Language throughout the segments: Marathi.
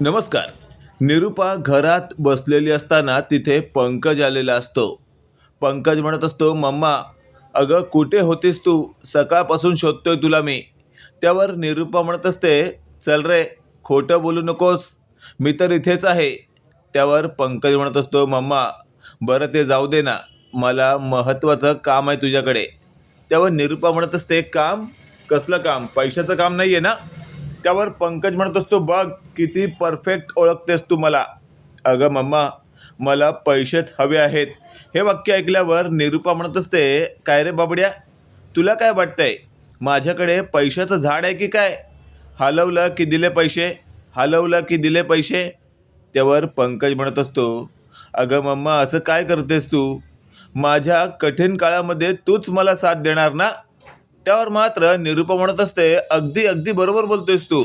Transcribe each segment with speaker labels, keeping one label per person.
Speaker 1: नमस्कार. निरुपा घरात बसलेली असताना तिथे पंकज आलेला असतो. पंकज म्हणत असतो मम्मा अगं कुठे होतीस तू? सकाळपासून शोधतोय तुला मी. त्यावर निरुपा म्हणत असते चल रे खोटं बोलू नकोस. मी तर इथेच आहे. त्यावर पंकज म्हणत असतो मम्मा बरं ते जाऊ दे ना. मला महत्त्वाचं काम आहे तुझ्याकडे. त्यावर निरुपा म्हणत असते काम? कसलं काम? पैशाचं काम नाही आहे ना? त्यावर पंकज म्हणत असतो बघ किती परफेक्ट ओळखतेस तू मला. अगं मम्मा मला पैसेच हवे आहेत. हे वाक्य ऐकल्यावर निरुपा म्हणत असते काय रे बाबड्या तुला काय वाटतंय? माझ्याकडे पैशाचं झाड आहे की काय? हलवलं की दिले पैसे? हलवलं की दिले पैसे? त्यावर पंकज म्हणत असतो अगं मम्मा असं काय करतेस तू? माझ्या कठीण काळामध्ये तूच मला साथ देणार ना? त्यावर मात्र निरूपा म्हणत असते अगदी अगदी बरोबर बोलतोयस तू.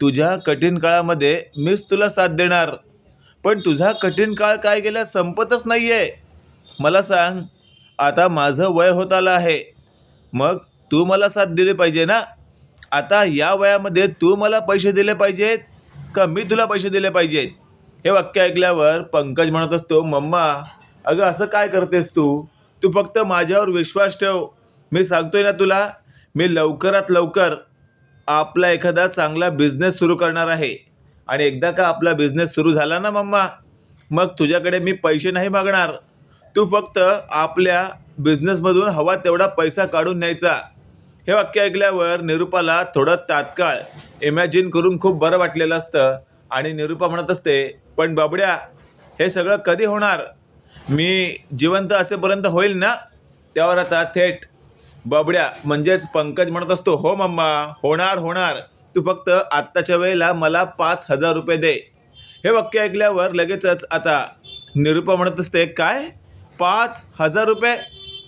Speaker 1: तुझ्या कठीण काळामध्ये मीच तुला साथ देणार. पण तुझा कठीण काळ काय गेला संपतच नाही आहे मला सांग आता माझं वय होत आलं आहे. मग तू मला साथ दिली पाहिजे ना? आता या वयामध्ये तू मला पैसे दिले पाहिजेत का मी तुला पैसे दिले पाहिजेत? हे वाक्य ऐकल्यावर पंकज म्हणत असतो मम्मा अगं असं काय करतेस तू? तू फक्त माझ्यावर विश्वास ठेव. मी सांगतोय ना तुला मी लवकरात लवकर आपला एखादा चांगला बिझनेस सुरू करणार आहे. आणि एकदा का आपला बिझनेस सुरू झाला ना मम्मा मग तुझ्याकडे मी पैसे नाही मागणार. तू फक्त आपल्या बिझनेसमधून हवा तेवढा पैसा काढून न्यायचा. हे वाक्य ऐकल्यावर निरुपाला थोडं तात्काळ इमॅजिन करून खूप बरं वाटलेलं असतं. आणि निरुपा म्हणत असते पण बाबड्या हे सगळं कधी होणार? मी जिवंत असेपर्यंत होईल ना? त्यावर आता थेट बबड्या म्हणजेच पंकज म्हणत असतो हो मम्मा होणार होणार. तू फक्त आत्ताच्या वेळेला मला पाच हजार रुपये दे. हे वाक्य ऐकल्यावर लगेचच आता निरुपा म्हणत असते काय? पाच हजार रुपये?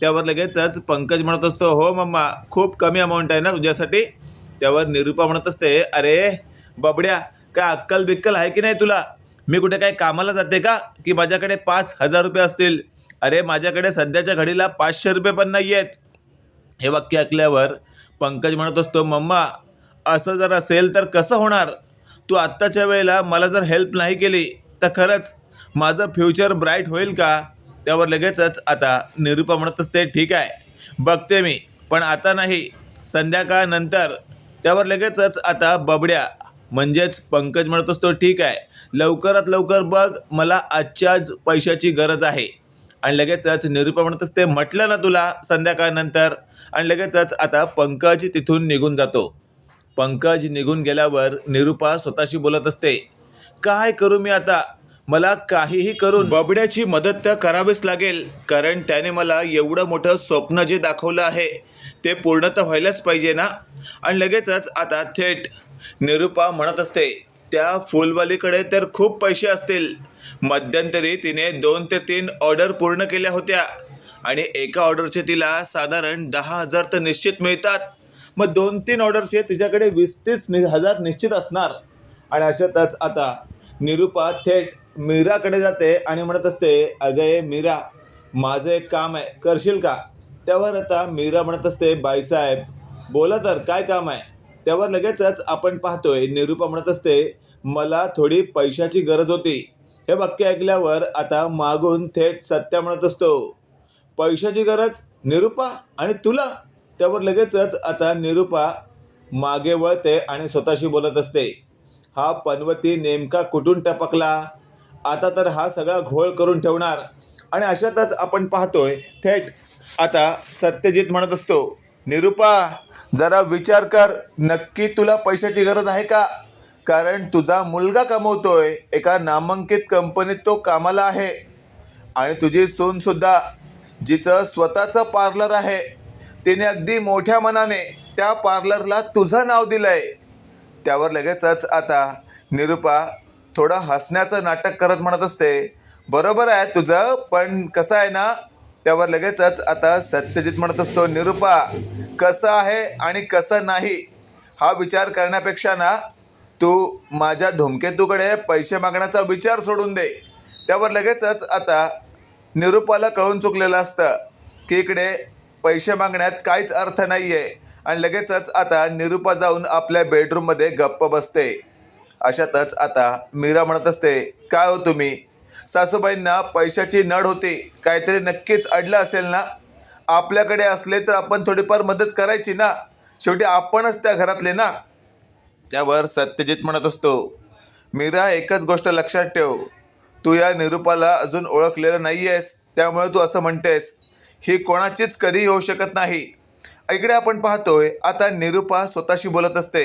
Speaker 1: त्यावर लगेचच पंकज म्हणत असतो हो मम्मा खूप कमी अमाऊंट आहे ना तुझ्यासाठी. त्यावर निरुपा म्हणत असते अरे बबड्या काय अक्कल बिक्कल आहे की नाही तुला? मी कुठे काय कामाला जाते का? की माझ्याकडे पाच हजार रुपये असतील? अरे माझ्याकडे सध्याच्या घडीला पाचशे रुपये पण नाही आहेत हे वाक्य ऐकल्यावर पंकज म्हणत असतो मम्मा असं जर असेल तर कसं होणार? तू आत्ताच्या वेळेला मला जर हेल्प नाही केली तर खरंच माझं फ्युचर ब्राईट होईल का? त्यावर लगेचच आता निरूपा म्हणत असते ठीक आहे बघते मी पण आता नाही संध्याकाळनंतर. त्यावर लगेचच आता बबड्या म्हणजेच पंकज म्हणत असतो ठीक आहे लवकरात लवकर बघ मला आजच्याच पैशाची गरज आहे. आणि लगेचच निरुपा म्हणत असते म्हटलं ना तुला संध्याकाळनंतर. आणि लगेचच आता पंकज तिथून निघून जातो. पंकज निघून गेल्यावर निरुपा स्वतःशी बोलत असते काय करू मी आता? मला काहीही करून बबड्याची मदत तर करावीच लागेल कारण त्याने मला एवढं मोठं स्वप्न जे दाखवलं आहे ते पूर्ण तर व्हायलाच पाहिजे ना? आणि लगेचच आता थेट निरुपा म्हणत असते त्या फुलवालीकडे तर खूप पैसे असतील. मध्यंतरी तिने दोन ते तीन ऑर्डर पूर्ण केल्या होत्या. आणि एका ऑर्डरचे तिला साधारण दहा हजार तर निश्चित मिळतात. मग दोन तीन ऑर्डरचे तिच्याकडे वीस तीस नि हजार निश्चित असणार. आणि अशातच आता निरुपा थेट मीराकडे जाते आणि म्हणत असते अगं ए मीरा माझं एक काम आहे करशील का? त्यावर आता मीरा म्हणत असते बाईसाहेब बोला तर काय काम आहे? त्यावर लगेचच आपण पाहतोय निरुपा म्हणत असते मला थोडी पैशाची गरज होती. हे वाक्य ऐकल्यावर आता मागून थेट सत्या म्हणत असतो. पैशाची गरज? निरुपा आणि तुला? त्यावर लगेचच आता निरुपा मागे वळते आणि स्वतःशी बोलत असते. हा पनवती नेमका कुठून टपकला? आता तर हा सगळा घोळ करून ठेवणार. आणि अशातच आपण पाहतोय थेट आता सत्यजित म्हणत असतो निरुपा जरा विचार कर नक्की तुला पैशाची गरज आहे का? कारण तुझा मुलगा कमवतोय एका नामांकित कंपनीत तो कामाला आहे. आणि तुझी सूनसुद्धा जिचं स्वतःचं पार्लर आहे तिने अगदी मोठ्या मनाने त्या पार्लरला तुझं नाव दिलंय. त्यावर लगेचच आता निरुपा थोडं हसण्याचं नाटक करत म्हणत असते बरोबर आहे तुझं पण कसं आहे ना? त्यावर लगेचच आता सत्यजित म्हणत असतो निरुपा कसं आहे आणि कसं नाही? हा विचार करण्यापेक्षा ना तू माझ्या धूमकेतूकडे पैसे मागण्याचा विचार सोडून दे. त्यावर लगेचच आता निरुपाला कळून चुकलेलं असतं की इकडे पैसे मागण्यात काहीच अर्थ नाही आहे आणि लगेचच आता निरुपा जाऊन आपल्या बेडरूममध्ये गप्प बसते. अशातच आता मीरा म्हणत असते काय हो तुम्ही? सासूबाईंना पैशाची नड होती. काहीतरी नक्कीच अडलं असेल ना? आपल्याकडे असले तर आपण थोडीफार मदत करायची ना? शेवटी आपणच त्या घरातले ना? त्यावर सत्यजित म्हणत असतो मीरा एकच गोष्ट लक्षात ठेव. तू या निरूपाला अजून ओळखलेलं नाही आहेस त्यामुळे तू असं म्हणतेस. ही कोणाचीच कधी होऊ शकत नाही. इकडे आपण पाहतोय आता निरूपा स्वतःशी बोलत असते.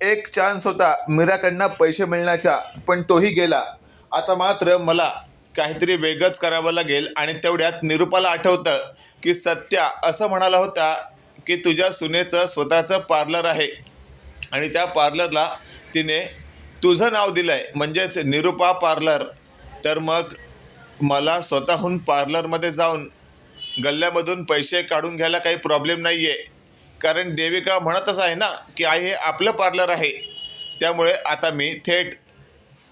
Speaker 1: एक चान्स होता मीराकडनं पैसे मिळण्याचा पण तोही गेला. आता मात्र मला काहीतरी वेगळंच करावं लागेल आणि तेवढ्यात निरूपाला आठवतं की सत्या असं म्हणाला होता की तुझ्या सुनेचं स्वतःचं पार्लर आहे. आणि त्या पार्लरला तिने तुझं नाव दिलं आहे म्हणजेच निरुपा पार्लर तर मग मला स्वतःहून पार्लरमध्ये जाऊन गल्ल्यामधून पैसे काढून घ्यायला काही प्रॉब्लेम नाही आहे कारण देविका म्हणतच आहे ना की आई हे आपलं पार्लर आहे. त्यामुळे आता मी थेट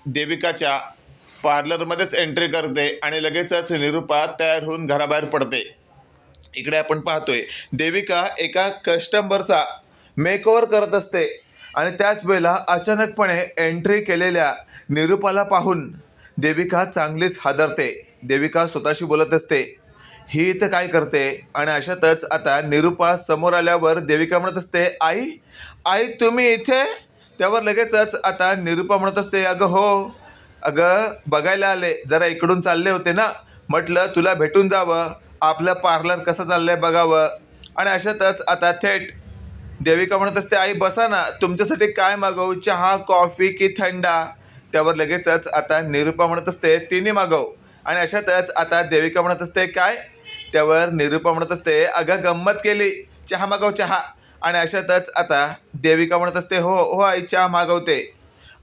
Speaker 1: देविकाच्या पार्लरमध्येच एंट्री करते आणि लगेचच निरुपा तयार होऊन घराबाहेर पडते. इकडे आपण पाहतोय देविका एका कस्टमरचा मेकओवर करत असते. आणि त्याच वेळेला अचानकपणे एंट्री केलेल्या निरूपाला पाहून देविका चांगलीच हादरते. देविका स्वतःशी बोलत असते. ही इथं काय करते? आणि अशातच आता निरूपा समोर आल्यावर देविका म्हणत असते आई आई तुम्ही इथे? त्यावर लगेचच आता निरूपा म्हणत असते अगं हो अगं बघायला आले जरा इकडून चालले होते ना. म्हटलं तुला भेटून जावं. आपलं पार्लर कसं चाललंय बघावं. आणि अशातच आता थेट देविका म्हणत असते आई बसा ना. तुमच्यासाठी काय मागवू? चहा कॉफी की थंडा? त्यावर लगेचच आता निरूपा म्हणत असते तिन्ही मागव. आणि अशातच आता देविका म्हणत असते काय? त्यावर निरूपा म्हणत असते अगं गंमत केली. चहा मागव चहा. आणि अशातच आता देविका म्हणत असते हो हो आई चहा मागवते.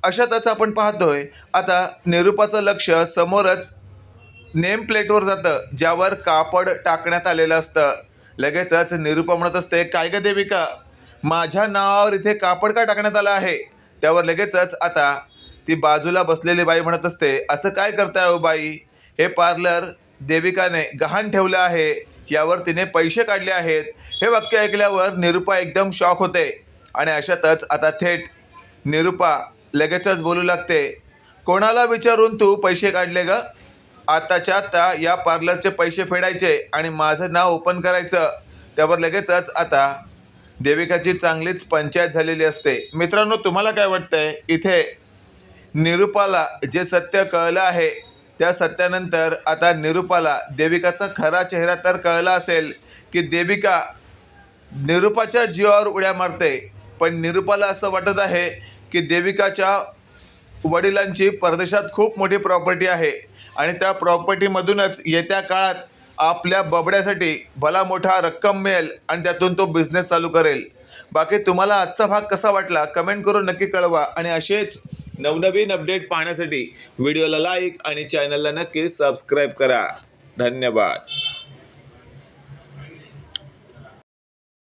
Speaker 1: अशातच आपण पाहतोय आता निरूपाचं लक्ष समोरच नेम प्लेटवर जातं ज्यावर कापड टाकण्यात आलेलं असतं. लगेचच निरूपा म्हणत असते काय ग देविका? माझ्या नावावर इथे कापड का टाकण्यात आलं आहे? त्यावर लगेचच आता ती बाजूला बसलेली बाई म्हणत असते असं काय करताय हो बाई? हे पार्लर देविकाने गहाण ठेवलं आहे. यावर तिने पैसे काढले आहेत. हे वाक्य ऐकल्यावर निरूपा एकदम शॉक होते आणि अशातच आता थेट निरूपा लगेचच बोलू लागते कोणाला विचारून तू पैसे काढले ग? आताच्या आता या पार्लरचे पैसे फेडायचे आणि माझं नाव ओपन करायचं. त्यावर लगेचच आता देविकाची चांगलीच पंचायत झालेली असते. मित्रांनो तुम्हाला काय वाटतंय? इथे निरूपाला जे सत्य कळलं आहे त्या सत्यानंतर आता निरूपाला देविकाचा खरा चेहरा तर कळला असेल की देविका निरूपाच्या जीवावर उड्या मारते. पण निरूपाला असं वाटत आहे की देविकाच्या वडिलांची परदेशात खूप मोठी प्रॉपर्टी आहे. आणि त्या प्रॉपर्टीमधूनच येत्या काळात आपल्या बबड्यासाठी भला मोठा रक्कम मिळेल आणि त्यातून तो बिझनेस चालू करेल. बाकी तुम्हाला आजचा भाग कसा वाटला कमेंट करून नक्की कळवा आणि असेच नवनवीन अपडेट पाहण्यासाठी व्हिडिओला लाईक आणि चॅनलला नक्की सबस्क्राईब करा. धन्यवाद.